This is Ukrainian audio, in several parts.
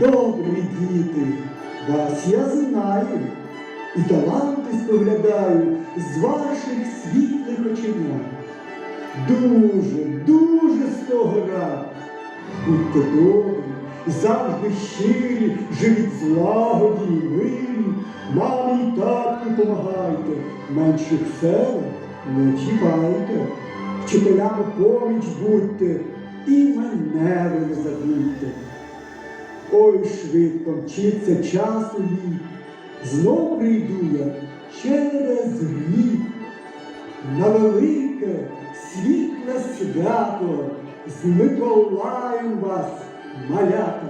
Добрі діти, вас я знаю, і таланти споглядаю з ваших світлих оченят. Дуже, дуже з того рад. Будьте добрі, завжди щирі, живіть злагоді і мирі, мамі й татку помагайте, менших сел не чіпайте, вчителями поміч будьте, і мене не забудьте. Ой, швидко мчиться час у літ, знов прийду я через рік на велике світле свято з Миколаєм вас, малята.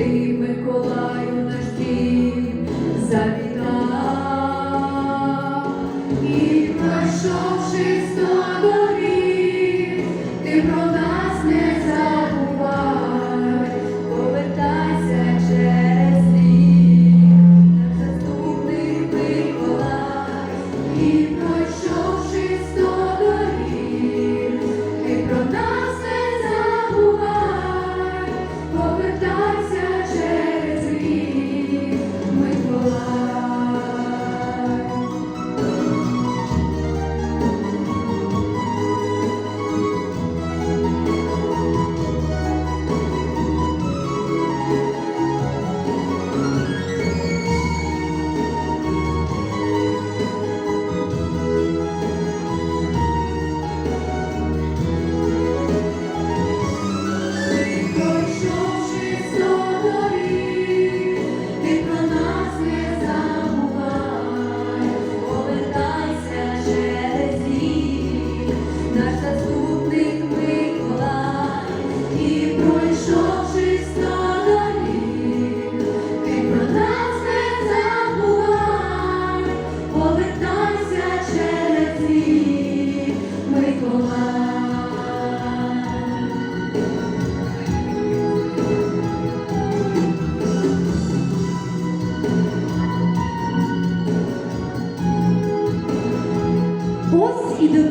Святий Миколаю, наш дім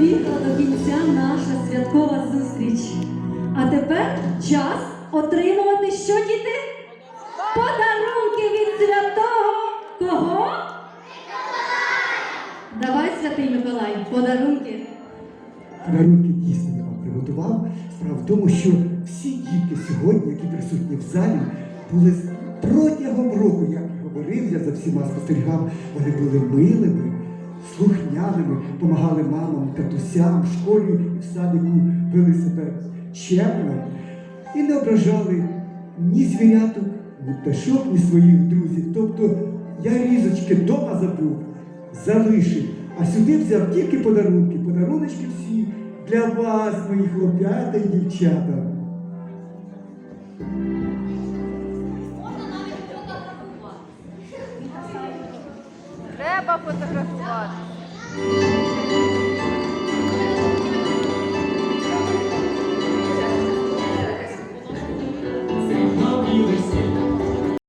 добігла до кінця наша святкова зустріч. А тепер час отримувати що діти? Подарунки від святого кого? Миколай! Давай, святий Миколай, подарунки. Подарунки дійсно я вам приготував. Справа в тому, що всі діти сьогодні, які присутні в залі, були протягом року, як говорив, я за всіма спостерігав, вони були милими слухняними, допомагали мамам, татусям, школі і в садику вели себе чемно і не ображали ні звіряток, ні пташок, ні своїх друзів. Тобто я різочки вдома забув, залишив, а сюди взяв тільки подарунки. Подаруночки всі для вас, мої хлоп'ята і дівчата. Треба фотографувати.